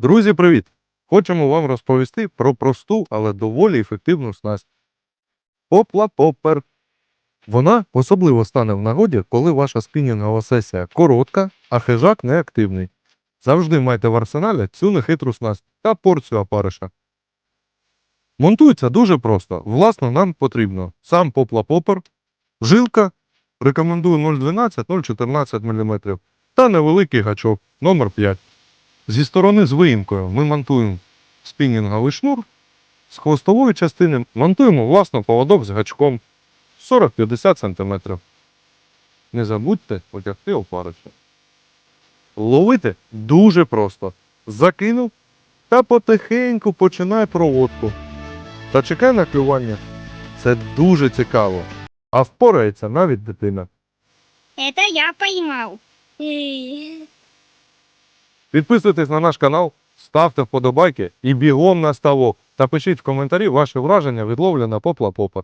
Друзі, привіт! Хочемо вам розповісти про просту, але доволі ефективну снасть. Попла попер. Вона особливо стане в нагоді, коли ваша спінінгова сесія коротка, а хижак неактивний. Завжди майте в арсеналі цю нехитру снасть та порцію опариша. Монтується дуже просто. Власно, нам потрібно сам попла попер, жилка, рекомендую 0,12-0,14 мм та невеликий гачок номер 5 Зі сторони з виїмкою ми монтуємо спінінговий шнур, з хвостової частини монтуємо власно поводок з гачком 40-50 см. Не забудьте потягти опарища. Ловити дуже просто. Закинув та потихеньку починай проводку. Та чекай на клювання. Це дуже цікаво. А впорається навіть дитина. Это я поймал. Підписуйтесь на наш канал, ставте вподобайки і бігом на ставок. Та пишіть в коментарі ваші враження від ловлі на попла попа.